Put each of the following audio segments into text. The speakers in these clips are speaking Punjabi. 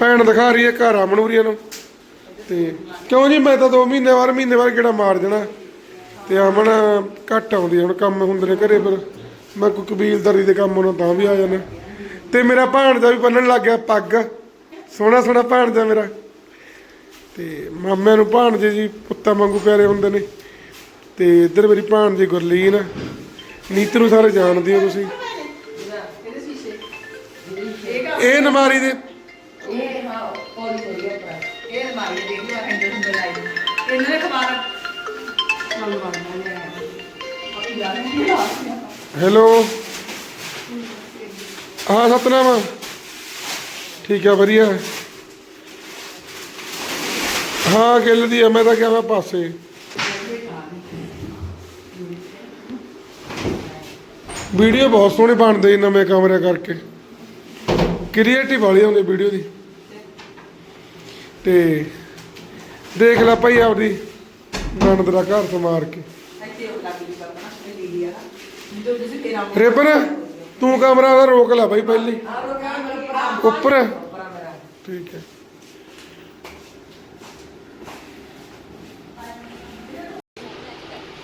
ਭੈਣ ਦਿਖਾ ਰਹੀ ਹੈ ਘਰ ਆ ਨੂੰ। ਤੇ ਕਿਉਂ ਜੀ ਮੈਂ ਤਾਂ 2 ਮਹੀਨੇ ਬਾਅਦ ਮਹੀਨੇ ਬਾਅਦ ਕਿਹੜਾ ਮਾਰ ਦੇਣਾ। ਤੇ ਆਮਣ ਘੱਟ ਆਉਂਦੀ ਆ, ਹੁਣ ਕੰਮ ਹੁੰਦੇ ਨੇ ਘਰੇ ਪਰ ਮੈਂ ਕੋਈ ਕਬੀਲਦਾਰੀ ਦੇ ਕੰਮ ਉਹਨਾਂ ਤਾਂ ਵੀ ਆ ਜਾਣਾ ਤੇ ਮੇਰਾ ਭਾਣ ਭਾਣਜਾ ਵੀ ਬੰਨਣ ਲੱਗ ਗਿਆ ਪੱਗ। ਸੋਹਣਾ ਸੋਹਣਾ ਭਾਣਜਾ ਮੇਰਾ। ਤੇ ਮਾਮਿਆਂ ਨੂੰ ਭਾਣਜੇ ਜੀ ਪੁੱਤਾਂ ਵਾਂਗੂ ਪਿਆਰੇ ਹੁੰਦੇ ਨੇ। ਤੇ ਇੱਧਰ ਮੇਰੀ ਭਾਣ ਜੀ ਗੁਰਲੀਨ ਆ। ਨੀਤ ਨੂੰ ਸਾਰੇ ਜਾਣਦੇ ਹੋ ਤੁਸੀਂ। ਇਹ ਨਮਾਰੀ ਦੇ ਇਹ ਹਾਂ ਪੌੜੀ ਹੋ ਗਿਆ ਇਹ ਅਲਮਾਰੀ ਦੇ ਦੇਖ ਲਿਆ ਹੈਂਡਲ ਹੁੰਦੇ ਲਾਈ ਇਹਨਾਂ ਨੇ ਕਮਾਰਾ ਨਾਲ ਬਣਨਾ ਹੈ ਆਪੀ ਜਾ ਰਹੇ ਹਾਂ ਹੈਲੋ ਹਾਂ, ਸਤਨਾਮ। ਠੀਕ ਆ, ਵਧੀਆ। ਹਾਂ, ਗਿੱਲ ਦੀ ਆ ਮੈਂ ਤਾਂ ਕਿਹਾ ਮੈਂ ਪਾਸੇ। ਵੀਡੀਓ ਬਹੁਤ ਸੋਹਣੀ ਬਣਦੀ ਨਵੇਂ ਕੈਮਰੇ ਕਰਕੇ। ਕ੍ਰੀਏਟਿਵ ਵਾਲੀ ਹੁੰਦੀ ਵੀਡੀਓ ਦੀ। ਤੇ ਦੇਖ ਲੈ ਭਾਈ ਆਪਦੀ ਨਣਦ ਦਾ ਘਰ ਕੇ। ਆ ਜੋ ਜਿਸੇ ਤੇਰਾ ਰਿਪਨ ਤੂੰ ਕਮਰਾ ਦਾ ਰੋਕ ਲੈ ਬਾਈ ਪਹਿਲੀ। ਆ ਕਾ ਮੇਰਾ ਉੱਪਰ। ਮੇਰਾ ਠੀਕ ਹੈ।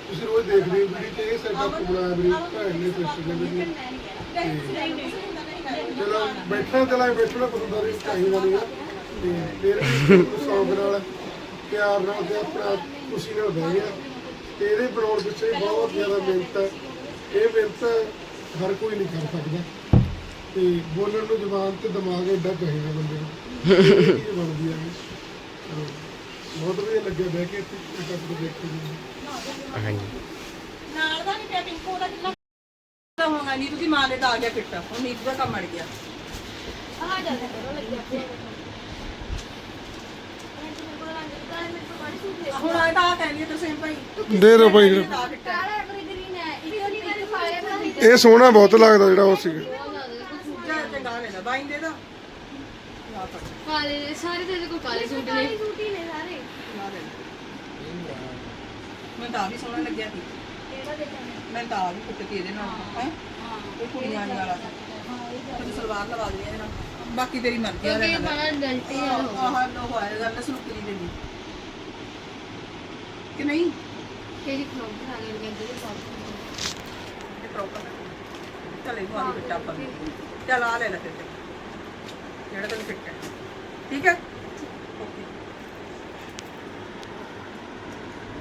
ਤੁਸੀਂ ਰੋਜ਼ ਦੇਖਦੇ ਹੋ ਵੀਡੀਓ ਤੇ ਇਹ ਸੈਟਅਪ ਬਣਾਇਆ ਮੇਰੀ ਭੈਣ ਨੇ। ਸਿਸਟਰ ਨੇ ਚਲੋ ਬੈਠਣਾ ਚਲਾ ਬੈਠਣਾ ਪਸੰਦ ਨਹੀਂ ਚਾਹੀਦਾ ਨਹੀਂ ਤੇ ਫਿਰ ਵੀ ਸੌਂਗ ਨਾਲ ਪਿਆਰ ਨਾਲ ਤੇ ਆਪਣਾ ਖੁਸ਼ੀ ਨਾਲ ਬਹਿ ਗਿਆ ਤੇ ਇਹਦੇ ਬਣਾਉਣ ਪਿੱਛੇ ਬਹੁਤ ਜ਼ਿਆਦਾ ਮਿਹਨਤ ਹੈ। ਇਹ ਮਿਹਨਤ ਹਰ ਕੋਈ ਨਹੀਂ ਕਰ ਸਕਦਾ। ਤੇ ਬੋਲਣ ਨੂੰ ਜ਼ੁਬਾਨ ਤੇ ਦਿਮਾਗ ਐਡਾ ਚਾਹੀਦਾ ਬੰਦੇ ਨੂੰ। ਇਹ ਬਣਦੀ ਆ। ਬਹੁਤ ਵਧੀਆ ਲੱਗਿਆ ਬਹਿ ਕੇ ਇੱਥੇ ਸੈਟਅਪ ਤੋਂ ਦੇਖ ਕੇ ਜੀ ਨਾਲ ਦਾ ਨਹੀਂ ਪਿਆ ਪਿੰਕੂ ਦਾ ਕਿੰਨਾ ਦਾ ਹੋਣਾ ਨੀਤ ਦੀ ਮਾਂ ਨੇ ਤਾਂ ਆ ਗਿਆ ਫਿੱਟ ਹੁਣ ਨੀਤ ਦਾ ਕੰਮ ਅੜ ਗਿਆ। ਆ ਜਾਂਦਾ ਕਰੋ ਲੱਗਿਆ ਪਿਆ ਹੁਣ ਆ ਤਾਂ ਆ ਕਹਿੰਦੀ ਤੇ ਸੇਮ ਭਾਈ ਦੇ ਦਿਓ ਭਾਈ। ਹੈ ਹੈ ਇਹ ਸੋਹਣਾ ਬਹੁਤ ਲੱਗਦਾ ਜਿਹੜਾ ਉਹ ਸੀਗਾ। ਕਾਲੇ ਸਾਰੇ ਤੇਰੇ ਕੋਲ ਕਾਲੇ ਸੂਟ ਨੇ। ਸੂਟ ਹੀ ਨੇ ਸਾਰੇ। ਮੈਂ ਤਾਂ ਆ ਵੀ ਸੋਹਣਾ ਲੱਗਿਆ ਸੀ। ਕਿਹੜਾ ਦੇਖਣਾ? ਮੈਂ ਤਾਂ ਆ ਵੀ ਕੁੱਟਤੀ ਇਹਦੇ ਨਾਲ। ਹੈ ਇਹ ਕੁੜੀਆਂ ਵਾਲਾ। ਤੂੰ ਸਲਵਾਰ ਲਵਾ ਦੇ ਇਹਦੇ ਨਾਲ। ਬਾਕੀ ਤੇਰੀ ਮਰਜ਼ੀ ਆ। ਕਿਉਂਕਿ ਲੈ ਬੜਾ ਡਲਟੀ ਆ। ਆਹ ਲੋ ਹੋਇਆ ਗੱਲ ਸੁਣਕਰੀ ਦੇ ਦੀ ਕਿ ਨਹੀਂ? ਤੇਰੀ ਫਲੋਟ ਆ ਗਈ ਕਹਿੰਦੇ ਨੇ ਪਾਪ ਇਹ ਪ੍ਰੋਪਰ ਚਲ ਇਹ ਵਾਲੀ ਬਿੱਟਾ ਪਾ ਚਲ ਆ ਲੈ ਲੈ ਫਿਰ ਤੇ। ਜਿਹੜਾ ਤੈਨੂੰ ਫਿੱਟ ਹੈ। ਠੀਕ ਹੈ? ਓਕੇ।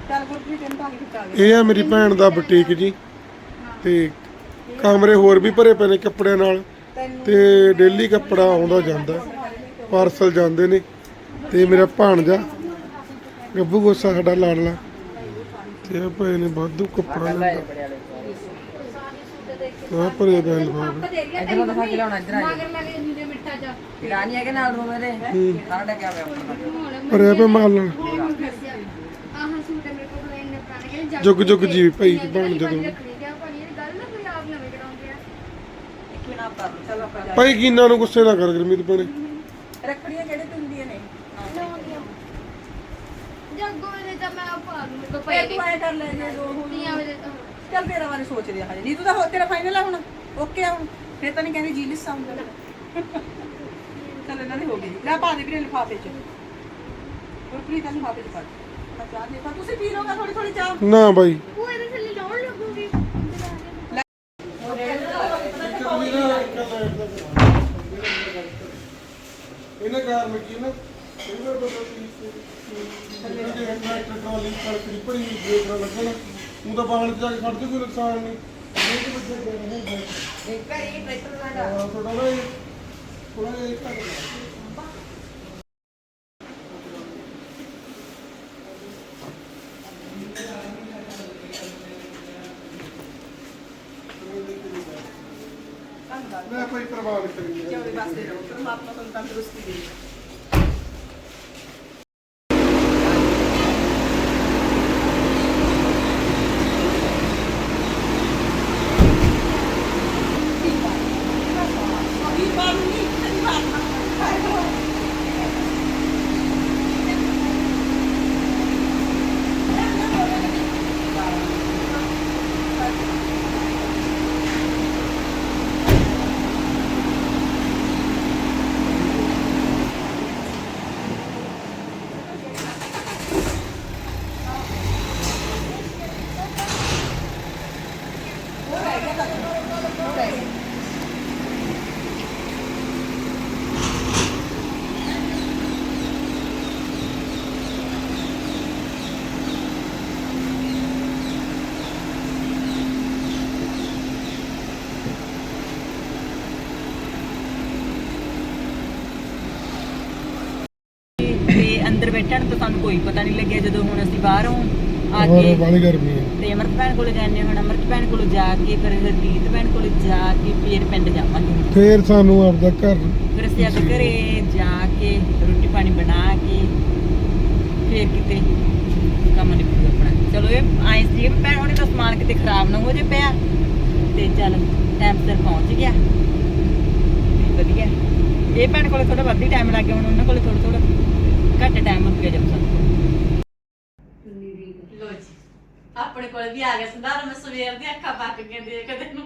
ਚੱਲ ਗੁਰਪ੍ਰੀਤ ਤੈਨੂੰ ਤਾਂ ਫਿੱਟ ਆ ਗਿਆ ਇਹ ਆ ਮੇਰੀ ਭੈਣ ਦਾ ਬੁਟੀਕ ਜੀ। ਤੇ ਕਮਰੇ ਹੋਰ ਵੀ ਭਰੇ ਪਏ ਨੇ ਕੱਪੜਿਆਂ ਨਾਲ। ਤੇ ਡੇਲੀ ਕੱਪੜਾ ਆਉਂਦਾ ਜਾਂਦਾ। ਪਾਰਸਲ ਜਾਂਦੇ ਨੇ। ਤੇ ਮੇਰਾ ਭਾਣਜਾ ਗੱਬੂ ਗੋਸਾ ਸਾਡਾ ਲਾਡਲਾ। ਤੇ ਪਏ ਨੇ ਵਾਧੂ ਕੱਪੜਾ ਲੈਂਦਾ ਆ ਭਰੇ ਪਏ ਲਫਾਫੇ ਇਧਰ ਦਿਖਾ ਕੇ ਲਾਉਣਾ ਇਧਰ ਆ ਮਗਰ ਲੱਗੇ ਨੀਲੇ ਮਿੱਠਾ ਜਾ। ਰਾਣੀ ਹੈਗੇ ਨਾਲ ਰੂਮ ਇਹਦੇ? ਸਾਡਾ ਕਿਆ ਹੋਇਆ ਆਪਣਾ ਭਰਿਆ ਪਿਆ ਮਾਲ ਨਾਲ। ਆਹ ਸੂਟ ਮੇਰੇ ਕੋਲ ਇੰਨੇ ਪੁਰਾਣੇ ਕਹਿੰਦੇ ਜੁਗ ਜੁਗ ਜੀ ਭਾਈ ਬਣ ਜਦੋਂ ਰੱਖਣੀ ਗਿਆ ਭਾਣੀ ਇਹ ਗੱਲ ਨਾ ਕੋਈ ਆਪ ਨਵੇਂ ਕਰਾਉਂਦੇ ਆ। ਇੱਕ ਮਿੰਟ ਆਪ ਕਰ ਲਓ, ਚੱਲ ਆਪਾਂ ਜਾ ਭਾਈ ਕਿੰਨਾ ਨੂੰ ਗੁੱਸੇ ਨਾ ਕਰ ਗਰਮੀਤ ਭੈਣੇ। ਰੱਖੜੀਆਂ ਕਿਹੜੇ ਪਿੰਦੀਆਂ ਨੇ ਜਾਗੋ ਵੇਲੇ ਤਾਂ ਮੈਂ ਪਾ ਕੋਲ ਪਏ ਪਏ ਤੂੰ ਐ ਕਰ ਲੈ ਜੇ ਦੋ ਹੁਣ ਵਜੇ ਚੱਲ ਤੇਰਾ ਬਾਰੇ ਸੋਚਦੇ ਆ ਹਜੇ। ਨਹੀਂ ਤੂੰ ਤਾਂ ਹੋ- ਤੇਰਾ ਫਾਈਨਲ ਆ ਹੁਣ? ਓਕੇ ਆ ਹੁਣ? ਫਿਰ ਤਾਂ ਨਹੀਂ ਕਹਿੰਦੇ ਜੀ ਲਿਸਾ ਹੁੰਦਾ। ਚੱਲ ਇਹਨਾਂ ਦੇ ਹੋ ਗਏ ਜੀ। ਲੈ ਪਾ ਦੇ ਵੀਰੇ ਲਿਫਾਫੇ ਚ। ਗੁਰਪ੍ਰੀਤ ਦਾ ਲਿਫਾਫੇ ਚ ਪਾ ਦੇ। ਮੈਂ ਚਾਹ ਦੇ ਪਾ ਤੁਸੀਂ ਪੀ ਲੋਗਾ ਥੋੜੀ ਥੋੜੀ ਚਾਹ? ਨਾ ਬਾਈ। ਉਹ ਇਹਦੇ ਥੱਲੇ ਲਾਉਣ ਲੱਗੂਗੀ। ਇਹਨਾਂ ਕਾਰਨ ਕੀ ਨਾ ਕਈ ਵਾਰ ਬੰਦਾ ਥੱਲੇ ਦੇ ਟਰੈਕਟਰ ਟਰਾਲੀ ਪਰ ਕਰੀਪੜੀ ਬ੍ਰੇਕ ਨਾਲ ਲੱਗਣਾ ਉਹ ਤਾਂ ਬਾਹਰ ਜਾ ਕੇ ਖੜ ਜੂ ਕੋਈ ਨੁਕਸਾਨ ਨਹੀਂ ਇਹ ਤੇ ਬੱਚੇ ਦੇ ਰਹੇ ਹੈ ਇੱਕ ਵਾਰੀ ਟਰੈਕਟਰ ਦਾ ਹਾਂ, ਥੋੜਾ ਨਾ ਇਹ ਥੋੜਾ ਜਿਹਾ ਇਹ ਘੱਟ ਮੈਂ ਕੋਈ ਪਰਵਾਹ ਨਹੀਂ ਕਰੀ। ਜਿਉਂਦੇ ਵਾਸਤੇ ਰਹੋ ਪਰਮਾਤਮਾ ਤੁਹਾਨੂੰ ਤੰਦਰੁਸਤੀ ਦੇ ਅੰਦਰ ਬੈਠਣ ਤੋਂ ਸਾਨੂੰ ਕੋਈ ਪਤਾ ਨਹੀਂ ਲੱਗਿਆ ਜਦੋਂ ਹੁਣ ਅਸੀਂ ਬਾਹਰੋਂ ਆ ਹੋਰ ਕੇ ਬਾਲੀ ਗਰਮੀ ਹੈ। ਤੇ ਅਮਰਤ ਭੈਣ ਕੋਲ ਜਾਂਦੇ ਹੁਣ ਅਮਰਤ ਭੈਣ ਕੋਲ ਜਾ ਕੇ ਫਿਰ ਹਰਦੀਤ ਭੈਣ ਕੋਲ ਜਾ ਕੇ ਫਿਰ ਪਿੰਡ ਜਾਵਾਂਗੇ। ਫੇਰ ਸਾਨੂੰ ਆਪਦਾ ਘਰ ਫਿਰ ਅਸੀਂ ਆਪਣੇ ਘਰੇ ਜਾ ਕੇ ਰੋਟੀ ਪਾਣੀ ਬਣਾ ਕੇ ਫਿਰ ਕਿਤੇ ਕੰਮ ਨਿਕਲੂ ਆਪਣਾ। ਚਲੋ ਇਹ ਆਏ ਸੀ ਵੀ ਭੈਣ ਹੁਣੇ ਦਾ ਸਮਾਨ ਕਿਤੇ ਖਰਾਬ ਨਾ ਹੋ ਜੇ ਪਿਆ। ਤੇ ਚੱਲ ਟਾਈਮ ਸਿਰ ਪਹੁੰਚ ਗਿਆ। ਤੇ ਵਧੀਆ। ਇਹ ਭੈਣ ਕੋਲੇ ਥੋੜਾ ਵੱਧ ਹੀ ਟਾਈਮ ਲੱਗ ਗਿਆ ਹੁਣ ਉਹਨਾਂ ਕੋਲੇ ਥੋੜਾ ਥੋੜਾ ਘੱਟ ਟਾਈਮ ਹੋ ਗਿਆ ਲੋ ਜੀ, ਆਪਣੇ ਕੋਲ ਵੀ ਆ ਗਿਆ ਸੰਧਾਰਾ। ਮੈਂ ਸਵੇਰ ਦੀਆਂ ਅੱਖਾਂ ਪੱਕ ਕੇ ਦੇਖਦੇ ਨੂੰ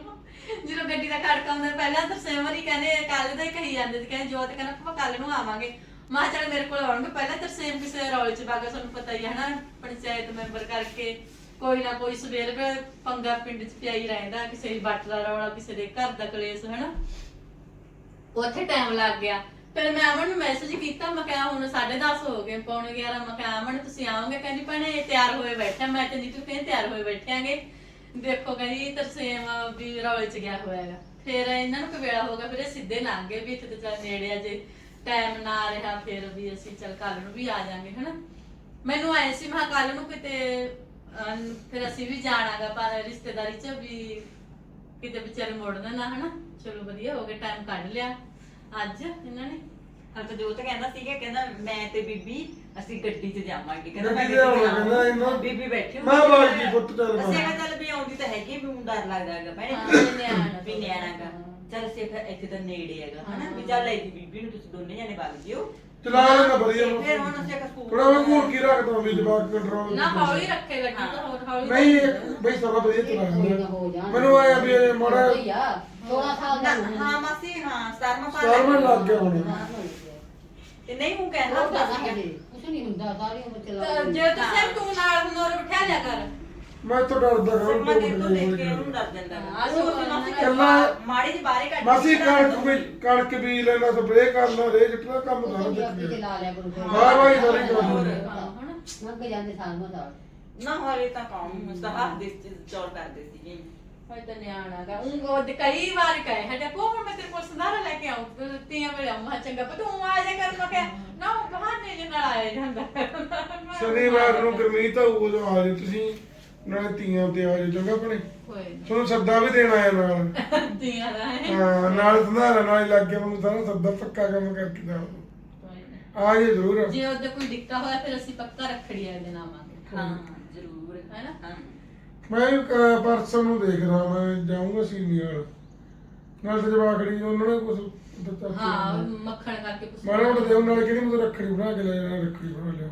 ਜਦੋਂ ਗੱਡੀ ਦਾ ਖੜਕਾ ਹੁੰਦਾ ਪਹਿਲਾਂ ਤਾਂ ਸੇਵਰੀ ਕਹਿੰਦੇ ਕੱਲ ਦਾ ਹੀ ਕਹੀ ਜਾਂਦੇ ਸੀ, ਕਹਿੰਦੇ, ਜੋਤ ਕਹਿੰਦਾ ਆਪਾਂ ਕੱਲ ਨੂੰ ਆਵਾਂਗੇ। ਮਾਂ ਚੱਲ ਮੇਰੇ ਕੋਲ ਆਉਣਗੇ, ਪਹਿਲਾਂ ਤਰਸੇਮ ਕਿਸੇ ਰੌਲੇ ਚ ਬਾਗਾ ਤੁਹਾਨੂੰ ਪਤਾ ਹੀ ਹੈ ਨਾ ਪੰਚਾਇਤ ਮੈਂਬਰ ਕਰਕੇ ਕੋਈ ਨਾ ਕੋਈ ਸਵੇਰ ਵੇ ਪੰਗਾ ਪਿੰਡ ਚ ਪਿਆ ਹੀ ਰਹਿੰਦਾ, ਕਿਸੇ ਦੀ ਬੱਟ ਦਾ ਰੌਲਾ, ਕਿਸੇ ਦੇ ਘਰ ਦਾ ਕਲੇਸ਼, ਹਨਾ? ਉੱਥੇ ਟਾਈਮ ਲੱਗ ਗਿਆ। ਫਿਰ ਮੈਂ ਅਮਨ ਨੂੰ ਮੈਸੇਜ ਕੀਤਾ, ਮੈਂ ਕਿਹਾ ਹੁਣ 10:30 ਹੋ ਗਏ, ਪੌਣੇ 11 ਮੈਂ ਕਿਹਾ ਅਮਨ, ਤੁਸੀਂ ਆਓਗੇ? ਕਹਿੰਦੀ, ਭੈਣੇ ਤਿਆਰ ਹੋਏ ਬੈਠਾ ਮੈਂ ਤੇ ਨੀਤੂ ਕਹਿੰਦੇ, ਤਿਆਰ ਹੋਏ ਬੈਠਾਂਗੇ ਦੇਖੋ, ਕਹਿੰਦੀ ਤਰਸੇਮ ਵੀ ਰੌਲੇ ਚ ਗਿਆ ਹੋਇਆਗਾ ਫਿਰ ਇਹਨਾਂ ਨੂੰ ਕਵੇਲਾ ਹੋ ਗਿਆ, ਫਿਰ ਇਹ ਸਿੱਧੇ ਲੰਘ ਗਏ ਵੀ ਇੱਥੇ ਤੇ ਚੱਲ ਨੇੜੇ ਆ, ਜੇ ਟਾਈਮ ਨਾ ਰਿਹਾ, ਫਿਰ ਵੀ ਅਸੀਂ ਚੱਲ ਕੱਲ ਨੂੰ ਵੀ ਆ ਜਾਾਂਗੇ, ਹਨਾ? ਮੈਨੂੰ ਆਏ ਸੀ, ਮੈਂ ਕੱਲ ਨੂੰ ਕਿਤੇ ਫਿਰ ਅਸੀਂ ਵੀ ਜਾਣਾਗਾ, ਪਰ ਰਿਸ਼ਤੇਦਾਰੀ ਚ ਵੀ ਕਿਤੇ ਵਿਚਾਰੇ ਮੁੜਨਾ ਨਾ, ਹਨਾ? ਚਲੋ ਵਧੀਆ, ਹੋ ਗਿਆ ਟਾਈਮ ਕੱਢ ਲਿਆ। ਅੱਜ ਇਹਨਾਂ ਨੇ ਹਾਂ ਤੇ ਜੋਤ ਕਹਿੰਦਾ ਸੀਗਾ ਕਹਿੰਦਾ ਮੈਂ ਤੇ ਬੀਬੀ ਅਸੀਂ ਗੱਡੀ 'ਚ ਜਾਵਾਂਗੇ। ਕਹਿੰਦਾ ਮੈਂ ਗੱਡੀ 'ਚ ਕਹਿੰਦਾ ਇਹਨਾਂ- ਬੀਬੀ ਬੈਠੀ ਮੈਂ ਹੁੰਦੀ ਬਾਹਰ। ਕੀ ਪੁੱਤ ਚੱਲ। ਅਸੀਂ ਕਿਹਾ ਚੱਲ ਵੀ ਆਉਂਦੀ ਤਾਂ ਹੈਗੀ ਵੀ ਹੁਣ ਡਰ ਲੱਗਦਾ ਹੈਗਾ। ਭੈਣੇ ਨਿਆਣਾ ਵੀ ਨਿਆਣਾ ਗਾ ਚੱਲ ਅਸੀਂ ਫਿਰ ਇੱਥੇ ਤਾਂ ਨੇੜੇ ਹੈਗਾ ਹਨਾ? ਵੀ ਚੱਲ ਇੱਥੇ ਬੀਬੀ ਨੂੰ ਤੁਸੀਂ ਦੋਨੇ ਜਣੇ ਵਗ ਜਿਓ। ਚਲਾ ਲੈਣਾ ਵਧੀਆ। ਤੇ ਫਿਰ ਹੁਣ ਅਸੀਂ ਇੱਕ ਸਕੂਲ ਥੋੜਾ ਮੈਂ ਘੂਰ ਕੀ ਰੱਖਦਾ ਵੀ ਜਵਾਕ ਕੰਟਰੋਲ ਨਾ ਹੌਲੀ ਰੱਖੇ ਗੱਡੀ ਤਾਂ ਹੋਰ ਹੌਲੀ ਨਹੀਂ ਇਹ ਬਈ ਸਾਰਾ ਵਧੀਆ ਚਲਾ ਲੈਂਦਾ ਮੈਨੂੰ ਆਇਆ ਵੀ ਇਹ ਮਾੜਾ 16 ਸਾਲ ਦਾ ਨਾ, ਹਾਂ ਮਾਸੀ ਹਾਂ 17ਵਾਂ ਸਾਲ ਸਤਾਰਵਾਂ ਲੱਗ ਗਿਆ ਹੁਣ। ਤੇ ਨਹੀਂ ਉਹ ਕਹਿੰਦਾ ਹੁੰਦਾ ਨਹੀਂ ਹੁੰਦਾ ਸਾਰੀ ਉਮਰ ਤਾਂ ਚਲਾ ਜੇ ਤੁਸੀਂ ਤੂੰ ਨਾਲ ਹੁਨਰ ਬਿਠਾ ਲਿਆ ਕਰ। ਮੈਂ ਤਾਂ ਡਰਦਾ ਹਾਂ ਮੈਂ ਦੇਖੋ ਦੇਖ ਕੇ ਉਹਨੂੰ ਡਰ ਜਾਂਦਾ ਹਾਂ, ਕੱਲਾ- ਮਾੜੀ ਜਿਹੀ ਬਾਹਰੇ ਕੱਢ ਮਾਸੀ ਕਣਕ ਵੀ ਕਣਕ ਵੀ ਲੈਣਾ ਸਪਰੇ ਕਰਨਾ ਰੇ ਜਿੱਤਨਾ ਕੰਮ ਸਾਰਾ ਆਪੇ ਦੇਖ ਚਲਾ ਲਿਆ ਕਰੋ। ਫਿਰ ਹਾਂ ਭਾਈ ਸਾਰੀ ਗੱਲ ਹੋਰ। ਹਾਂ ਹਨਾ? ਮੰਗ ਜਾਂਦੇ ਸਾਲ ਮਾ ਸਾਲ ਨਾ ਹਾਲੇ ਤਾਂ ਕੰਮ ਮੁਸਤਫਾ ਦੇ ਚੌੜ ਕਰਦੇ ਸੀਗੇ ਹੋਏ ਤਾਂ ਨਿਆਣਾ ਗਾ। ਉਹ ਕਈ ਵਾਰ ਕਹੇ ਹਟੇ ਪੋ ਹੁਣ ਮੈਂ ਤੇਰੇ ਕੋਲ ਸੰਧਾਰਾ ਲੈ ਕੇ ਆਉਂ ਤੀਆਂ ਵੇਲੇ ਆਉਂ ਚੰਗਾ ਪਰ ਤੂੰ ਆ ਜਾ ਕਰ। ਮੈਂ ਕਿਹਾ ਨਾ ਉਹ ਬਹਾਨੇ ਜਿਹੇ ਨਾਲ ਆਇਆ ਜਾਂਦਾ। ਸ਼ਨੀਵਾਰ ਨੂੰ ਗਰਮੀਤ ਆਊ ਜੋ ਆ ਜੇ ਤੁਸੀਂ ਨਾਲੇ ਤੀਆਂ ਤੇ ਆ ਜਾਓ ਚੰਗਾ ਆਪਣੇ ਹੋਏ ਨਾ। ਤੁਹਾਨੂੰ ਸੱਦਾ ਵੀ ਦੇਣਾ ਆਇਆ ਨਾਲ। ਤੀਆਂ ਦਾ ਹੈ। ਹਾਂ ਨਾਲ ਸੰਧਾਰਾ ਨਾਲ ਲੱਗ ਗਿਆ ਮੈਨੂੰ ਸਾਰਾ ਸੱਦਾ ਪੱਕਾ ਕੰਮ ਕਰਕੇ ਜਾਓ ਹੋਏ ਨਾ। ਆ ਜੇ ਜ਼ਰੂਰ। ਜੇ ਉਹਦੇ ਕੋਈ ਡਿੱਕਾ ਹੋਇਆ ਫਿਰ ਅਸੀਂ ਪੱਕਾ ਰੱਖੜੀ ਆ ਦੇ ਨਾਮਾਂਗੇ ਹਾਂ ਜ਼ਰੂਰ? ਹਾਂ ਮੈਂ ਵੀ, ਅਹ, ਪਰਸੋਂ ਨੂੰ ਦੇਖ ਰਹਾ ਮੈਂ ਜਾਊਂਗਾ ਸੀਨੀਅਰ ਨਾਲ ਤੇ ਜਵਾਖੜੀ ਉਹਨਾਂ ਨੇ ਕੁਝ ਦਿੱਤਾ ਹਾਂ ਮੱਖਣ ਕਰਕੇ ਮਾੜਾ ਮੋਟਾ ਦੇਉ ਨਾਲ ਕਿਹੜੀ ਮੈਨੂੰ ਰੱਖੜੀ ਬਣਾ ਕੇ ਲੈ ਜਾਣਾ ਰੱਖੜੀ ਬਣਾ ਲਿਆ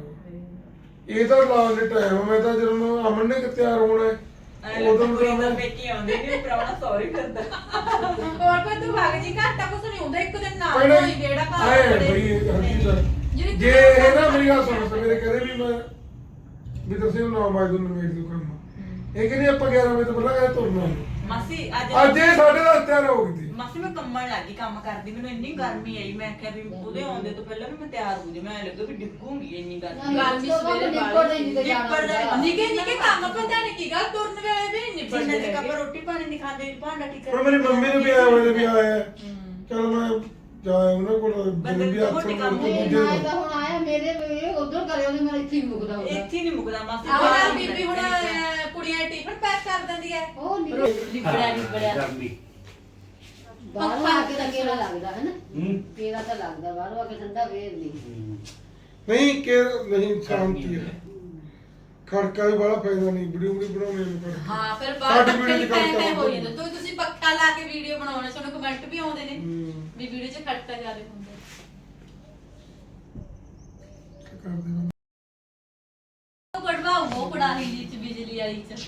ਇਹ ਤਾਂ ਦੇ ਟਾਈਮ ਮੈਂ ਤਾਂ ਜਦੋਂ ਅਮਨ ਨੇ ਕਿ ਤਿਆਰ ਹੋਣਾ ਹੈ, ਉਦੋਂ ਤਾਂ ਤਾਂ ਮੈਂ ਪੇਕੀ ਆਉਂਦੀ ਨਹੀਂ ਪ੍ਰਾਹੁਣਾ ਸੌਰੀ ਕਰਦਾ। ਹੋਰ ਕੋਈ ਤੂੰ ਭਾਗ ਜੀ ਘਾਟਾ ਕੁਛ ਨਹੀਂ ਹੁੰਦਾ ਇੱਕ ਦਿਨ ਨਾ ਹੋਈ ਜਿਹੜਾ ਘਰ ਆਏ ਬਈ ਜਿਹੜੀ ਜੇ ਤੂੰ- ਇਹ ਨਾ ਮੇਰੀ ਗੱਲ ਸੁਣ ਸਵੇਰੇ ਕਹਿੰਦੇ ਵੀ ਮੈਂ ਵੀ ਤੁਸੀਂ ਉਹ 9 ਵਜੇ ਨੂੰ ਮੇਡ ਨੂੰ ਕੰਮ। ਇਹ ਕਹਿੰਦੇ ਆਪਾਂ 11 ਵਜੇ ਤੋਂ ਪਹਿਲਾਂ ਕਹਿੰਦੇ ਤੁਰਨਾ ਨੀ। ਮਾਸੀ ਅੱਜ ਅੱਜ ਇਹ ਸਾਡੇ ਦਾ ਤਿਆਰ ਹੋ ਗਈ ਸੀ ਮਾਸੀ ਮੈਂ ਕੰਮਣ ਲੱਗੀ ਕੰਮ ਕਰਦੀ ਮੈਨੂੰ ਇੰਨੀ ਗਰਮੀ ਆਈ ਮੈਂ ਆਖਿਆ ਵੀ ਉਹਦੇ ਆਉਂਦੇ ਤੋਂ ਪਹਿਲਾਂ ਵੀ ਮੈਂ ਤਿਆਰ ਹੋ ਜਾ ਮੈਂ ਲੱਗਾ ਵੀ ਡਿੱਗੂਗੀ ਇੰਨੀ ਗਰਮੀ ਗੱਲ ਵੀ ਸਵੇਰੇ। ਨਿੱਕੇ ਨਿੱਕੇ ਕੰਮ ਪਤਾ ਨਹੀਂ ਕੀ ਗੱਲ ਤੁਰਨ ਵੇਲੇ ਵੀ ਨਹੀਂ ਜਿੰਨੇ ਤੱਕ। ਆਪਾਂ ਰੋਟੀ ਪਾਣੀ ਨਹੀਂ ਖਾਂਦੇ ਭਾਂਡਾ ਠੀਕ ਹੁਣ ਮੇਰੀ ਮੰਮੀ ਨੂੰ ਵੀ ਆਇਆ ਹੋਇਆ ਵੀ ਆਇਆ ਹੂੰ। ਚਲ ਮੈਂ ਜਾਇਆ ਉਹਨਾਂ ਕੋਲ ਬੰਦੇ ਵੀ ਕੰਮ ਨੂੰ ਦੂਜੇ ਨਾ ਤਾਂ ਹੁਣ ਆਇਆ ਮੇਰੇ ਵੇ ਉਧਰ ਕਰੇ ਉਹਨੇ ਮੈਂ ਇੱਥੇ ਹੀ ਮੁਕਦਾ ਹੁੰਦਾ ਇੱਥੇ ਨਹੀਂ ਮੁੱਕਦਾ ਮਾਸੀ ਆਹ ਬੀਬੀ ਹੁਣ। ਅਹ, ਕੁੜੀਆਂ ਟਿਫਨ ਪੈਕ ਕਰ ਦਿੰਦੀ ਹੈ। ਉਹ ਨਹੀਂ ਲਿਬੜਿਆ ਲਿਬੜਿਆ ਗਰਮੀ। ਬਾਹਰੋਂ ਆ ਕੇ ਤਾਂ ਕਿਹੜਾ ਲੱਗਦਾ ਹੈ ਨਾ ਹੂੰ। ਕਿਹੜਾ ਤਾਂ ਲੱਗਦਾ ਬਾਹਰੋਂ ਆ ਕੇ ਠੰਡਾ ਵੇਰ ਨਹੀਂ ਨਹੀਂ ਕਿ ਨਹੀਂ ਸ਼ਾਂਤੀ ਹੈ। ਖੜਕਾ ਵੀ ਬੜਾ ਫਾਇਦਾ ਨਹੀਂ ਵੀਡੀਓ ਵੀਡੀਓ ਬਣਾਉਣੇ ਨੂੰ ਕਰ ਹਾਂ ਫਿਰ ਬਾਹਰ ਸਾਡੀ ਪੱਖੇ ਵੀਡੀਓ ਦੀ ਚ ਪੈ ਖੜਕਾ ਹੋ ਜਾਂਦਾ। ਤੂੰ ਤੁਸੀਂ ਪੱਖਾ ਲਾ ਕੇ ਵੀਡੀਓ ਬਣਾਉਣੇ ਤੁਹਾਨੂੰ ਕਮੈਂਟ ਵੀ ਆਉਂਦੇ ਨੇ ਹੂੰ। ਵੀ ਵੀਡੀਓ 'ਚ ਖੜਕਾ ਜ਼ਿਆਦਾ ਹੁੰਦਾ। ਕਰਦੇ ਹਾਂ। ਉਹ ਕਢਵਾਓ ਉਹ ਕੜਾਹੀ ਵਾਲੀ ਚ।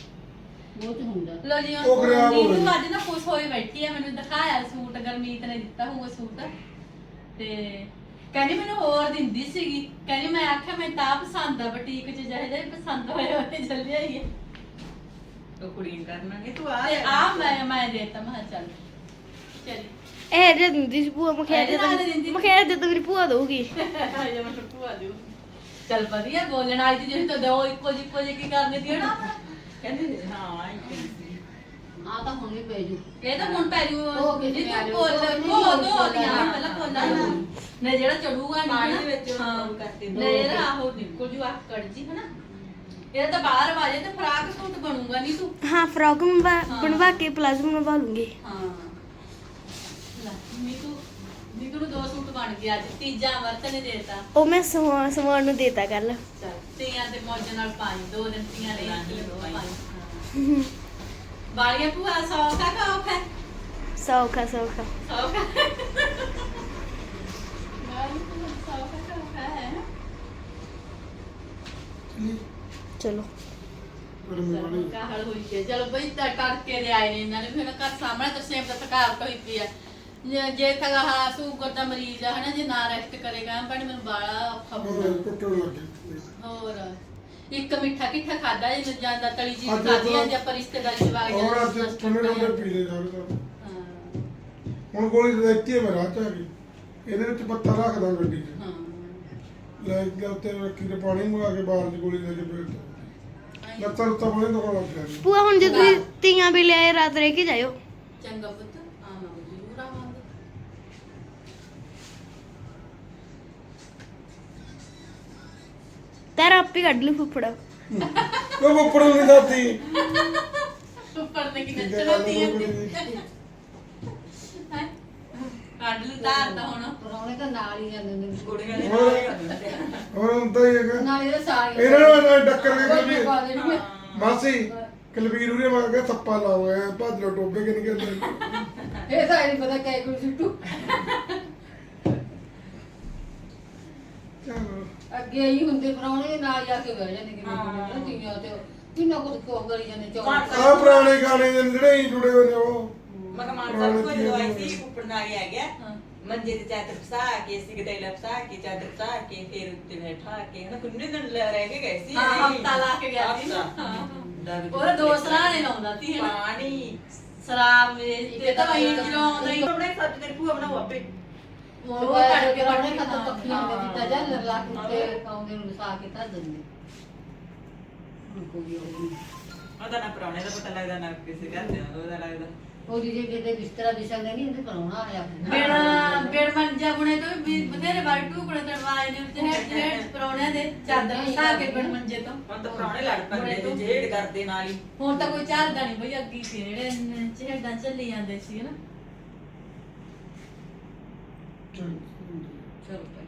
ਉਹ ਤੇ ਹੁੰਦਾ। ਲੋ ਜੀ ਉਹ ਖਰਾਬ ਹੋ ਗਈ। ਅੱਜ ਨਾ ਖੁਸ਼ ਹੋਈ ਬੈਠੀ ਆ ਮੈਨੂੰ ਦਿਖਾਇਆ ਸੂਟ ਗਰਮੀਤ ਨੇ ਦਿੱਤਾ ਹੋਊਗਾ ਸੂਟ। ਤੇ ਕਹਿੰਦੀ ਮੈਨੂੰ ਹੋਰ ਦਿੰਦੀ ਸੀਗੀ। ਕਹਿੰਦੀ ਮੈਂ ਆਖਿਆ ਮੈਂ ਤਾਂ ਪਸੰਦ ਆ ਬੁਟੀਕ 'ਚ ਜਿਹੇ ਜਿਹੇ ਪਸੰਦ ਹੋਏ ਚੱਲਿਆ ਹੀ ਹੈ ਉਹ ਕੁੜੀਆਂ ਕਰਨਾਂਗੇ ਤੂੰ ਆ ਤੇ ਆ ਮੈਂ ਮੈਂ ਦੇਤਾ ਮੈਂ ਕਿਹਾ ਚੱਲ। ਚੱਲ। ਇਹ ਜੇ ਦਿੰਦੀ ਸੀ ਭੂਆ ਮਖਿਆ ਦੇ ਇਹ ਨਾਲ ਦਿੰਦੀ। ਮਖਿਆ ਦੇ ਤਾਂ ਮੇਰੀ ਭੂਆ ਦਊਗੀ। ਜੇ ਮੈਂ ਭੂਆ ਦਿਓ ਚੱਲ ਵਧੀਆ ਬੋਲਣ ਆਈ ਤੇ ਜੇ ਤਾਂ ਦੋ ਇੱਕੋ ਜਿਹੀ ਇੱਕੋ ਜਿਹੀ ਕੀ ਕਰਨੀ ਤੀ ਹਨਾ? ਕਹਿੰਦੇ ਹਾਂ ਆ ਤਾਂ ਹੁਣ ਵੀ ਪੈ ਜੂ। ਇਹ ਤਾਂ ਹੁਣ ਪੈ ਜੂ। ਨੇ ਨਹੀਂ ਕੋ ਦੋ ਬੋਲਣਾ। ਦੀਆਂ ਪਹਿਲਾਂ ਬੋਲਣਾ ਨਾ ਨੇ ਜਿਹੜਾ ਚੜੂਗਾ ਨਹੀਂ ਪਾਣੀ ਨਾ, ਦੇ ਵਿੱਚ ਹਾਂ। ਦੋ। ਨੇ ਇਹਦਾ ਆਹੋ ਨਿਕਲ ਜੂ ਆ ਕੜ ਜੀ ਹਨਾ? ਇਹ ਤਾਂ ਬਾਹਰ ਵਾਜੇ ਤੇ ਫਰਾਕ ਸੂਟ ਬਣੂਗਾ ਨਹੀਂ ਤੂੰ। ਹਾਂ ਫਰੋਕ ਬਣਵਾ ਕੇ ਪਲਾਜ਼ੋ ਬਣਵਾ ਲੂੰਗੀ। ਹਾਂ। ਲੈ ਨੀਤੂ ਨੀਤੂ ਨੂੰ ਦੋ ਸੂਟ ਬਣ ਗਿਆ ਅੱਜ ਤੀਜਾ ਵਰਤ ਨੇ ਦੇਤਾ। ਉਹ ਮੈਂ ਸਮਾਨ ਸਮਾਨ ਨੂੰ ਦੇਤਾ ਕੱਲ। ਚੱਲ ਤੀਆਂ ਦੇ ਮੌਜ ਨਾਲ ਪਾਈ ਦੋ ਦਿਨ ਤੀਆਂ ਲਈ ਹਾਂ, ਕਿਲੋ ਪਾਈ। ਪਾਈ ਬਾਲੀਆਂ ਭੂਆ ਸੌਖਾ ਕਾ ਔਖਾ? ਹੈ? ਸੌਖਾ ਸੌਖਾ। ਸੌਖਾ। ਬਾਲੀਆਂ ਭੂਆ ਸੌਖਾ ਕਾ ਔਖਾ ਹੈ ਚਲੋ। ਗਰਮੀ ਵਾਲੀ ਕਾਹਲ ਹੋਈ ਹੈ। ਚਲੋ ਬਈ ਤਾਂ ਕਰਕੇ ਦੇ ਆਏ ਨੇ ਇਹਨਾਂ ਨੇ। ਫਿਰ ਘਰ ਸਾਹਮਣੇ ਤਾਂ ਸੇਮ ਦਾ ਥਕਾਵਟ ਹੋਈ ਪਈ ਆ। ਜੇ- ਜੇ ਹਾ ਸ਼ੂਗਰ ਦਾ ਮਰੀਜ਼ ਆ ਹਨਾ ਜੇ ਨਾ ਰੈਸਟ ਕਰੇਗਾ ਪਰ ਮੈਨੂੰ ਬਾਲਾ ਔਖਾ ਉਹ ਹੋਊਗਾ ਟੁੱਟਣ ਲੱਗੇ ਹੋਰ ਇੱਕ ਮਿੱਠਾ ਕਿੱਠਾ ਖਾਦਾ ਜੇ ਜਾਂਦਾ ਤਲੀ ਜੀ ਅੱਜ ਖਾਦੀ ਤਾਂ- ਜਾਂ ਆਪਾਂ ਰਿਸ਼ਤੇਦਾਰੀ ਚ ਵਗ ਹੋਰ ਜਾਂਦੇ ਅੱਜ ਠੰਡੇ ਠੰਡੇ ਪੀ ਲੈ ਸਾਰੇ ਤਾਂ। ਹਾਂ। ਹੁਣ ਗੋਲੀ ਦੇਖੀ ਹੈ ਮੈਂ ਰਾਹ ਚ ਆ ਗਈ। ਇਹਦੇ ਵਿੱਚ ਪੱਤਾ ਰੱਖਦਾ ਗੱਡੀ 'ਚ। ਹਾਂ। ਲੈ ਕੇ ਉੱਤੇ ਰੱਖੀ ਤੇ ਪਾਣੀ ਮੰਗਾ ਕੇ ਬਾਹਰ ਚ ਗੋਲੀ ਦੇ ਕੇ ਪੇਟ ਲੱਤਾਂ ਲੁੱਤਾਂ ਬਣੇ ਦੁਖਣ ਲੱਗ ਗਿਆ ਭੂਆ ਹੁਣ ਜੇ ਤੁਸੀਂ ਤੀਆਂ ਵੀ ਲਿਆਏ ਰਾਤ ਰਹਿ ਕੇ ਜਾਇਓ। ਚੰਗਾ ਪੁੱਤ ਆਵਾਂਗੇ ਜ਼ਰੂਰ ਆਵਾਂਗੇ ਤੇਰਾ ਆਪੇ ਕੱਢ ਲੂ ਫੁੱਫੜਾ। ਉਹ ਉੱਪਰ ਨਹੀਂ ਦਾਤੀ ਉੱਪਰ ਤੇ ਕਿੰਨਾ ਠੀਕ ਹੈ? ਕੱਢ ਧਾਰ ਤਾਂ ਹੁਣ। ਪਰੌਣੇ ਤਾਂ ਨਾਲ ਹੀ ਜਾਂਦੇ ਨੇ। ਕੁੜੀਆਂ ਦੇ ਨਾਲ ਹੀ ਹੁੰਦੇ ਆ। ਹੋਰ ਹੁੰਦਾ ਹੀ ਹੈਗਾ। ਨਾਲ ਇਹਦੇ ਸਾਰੇ ਇਹਨਾਂ ਨੂੰ ਨਾਲ ਡੱਕਰ ਕੇ ਕੋਈ ਪਾ। ਮਾਸੀ ਕਲਵੀਰ ਉਰੇ ਮੰਗ ਕੇ ਥੱਪਾ ਲਾਓਗੇ ਭੱਜ ਲੋ ਟੋਬੇ ਕਿ ਨਹੀਂ ਕਰਦੇ ਇਹ ਤਾਂ ਨਹੀਂ ਪਤਾ ਕਿਹ ਕੋਈ ਸਿੱਟੂ ਚਲੋ ਅੱਗੇ ਹੀ ਹੁੰਦੇ ਪਰੌਣੇ ਨਾਲ ਜਾ ਕੇ ਬਹਿ ਜਾਂਦੇ ਕਿ ਹਾਂ। ਤੀਆਂ ਤੇ ਕਿੰਨਾ ਕੁਝ ਕੋ ਕਰੀ ਜਾਂਦੇ ਚੌਲ ਆਹ ਪੁਰਾਣੇ ਗਾਣੇ ਦੇ ਜਿਹੜੇ ਹੀ ਜੁੜੇ ਹੋਏ ਨੇ ਉਹ ਮੈਂ ਕਿਹਾ ਮਾਨ ਸਾਹਿਬ ਕੋਈ ਦਵਾਈ ਸੀ ਉੱਪਰ ਨਾਲ ਹੀ ਆ ਗਿਆ। ਮੰਜੇ ਤੇ ਚਾਦਰ ਫਸਾ ਕੇ ਸਿੱਕ ਤੇ ਲਪਸਾ ਕੇ ਚਾਦਰ ਫਸਾ ਕੇ ਫਿਰ ਉੱਤੇ ਬੈਠਾ ਕੇ ਹਨਾ ਕਿੰਨੇ ਦਿਨ ਲੈ- ਰਹਿ ਕੇ ਗਏ ਸੀ ਹਾਂ। ਹਫ਼ਤਾ ਲਾ ਕੇ ਗਿਆ ਸੀ ਨਾ। ਹਫ਼ਤਾ। ਹਾਂ। ਦਰਦ ਉਹਦਾ ਦੋ ਸਰਾਣੇ ਲਾਉਂਦਾ ਸੀ ਹਨਾ ਪਾਣੀ ਸ਼ਰਾਬ ਵੇਚ ਤੇ ਤਾਂ ਹੀ ਜਦੋਂ ਆਉਂਦਾ ਹੀ ਆਪਣੇ ਸੱਚ ਤੇਰੀ ਭੂਆ ਬਣਾਓ ਆਪੇ ਉਹ ਪੱਖੀਆਂ ਦੇ ਦਿੱਤਾ ਜਾਂ ਕਾਉਂਦੇ ਨੂੰ ਕੇ ਧਰ ਦਿੰਦੇ। ਹੁਣ ਕੋਈ ਉਹ ਨਹੀਂ। ਉਹਦਾ ਨਾ ਪੁਰਾਣੇ ਦਾ ਪਤਾ ਲੱਗਦਾ ਨਾ ਕਿਸੇ ਘਰ ਦੇ ਉਹਦਾ ਲੱਗਦਾ। ਉਹ ਜਿਹੇ ਕਿਤੇ ਬਿਸਤਰਾ ਵਿਛਾਉਂਦੇ ਨਹੀਂ ਉਹਦੇ ਪਰੌਣਾ ਆਇਆ। ਬੇੜਾ ਬੇੜ ਮੰਜਾ ਬੁਣੇ ਤੋਂ ਵੀ ਬਥੇਰੇ ਵਾਰ ਟੁਕੜੇ ਤੜਵਾਏ ਨੇ ਉੱਤੇ ਹੈਡ ਹੈਡ ਪਰੌਣਿਆਂ ਦੇ ਚਾਦਰ ਵਸਾ ਕੇ ਬੇੜ ਮੰਜੇ ਤੋਂ। ਹੁਣ ਤਾਂ ਪੁਰਾਣੇ ਲੜ ਪੈਂਦੇ ਤੇ। ਜੇੜ ਕਰਦੇ ਨਾਲ ਹੀ। ਹੁਣ ਤਾਂ ਕੋਈ ਚੱਲਦਾ ਨਹੀਂ ਬਈ ਅੱਗੀ ਸੀ ਜਿਹੜੇ ਚਿਹੜਾਂ ਚੱਲੀ ਜਾਂਦੇ ਸੀ ਹਨਾ? ਚਲੋ ਚਲੋ ਭਾਈ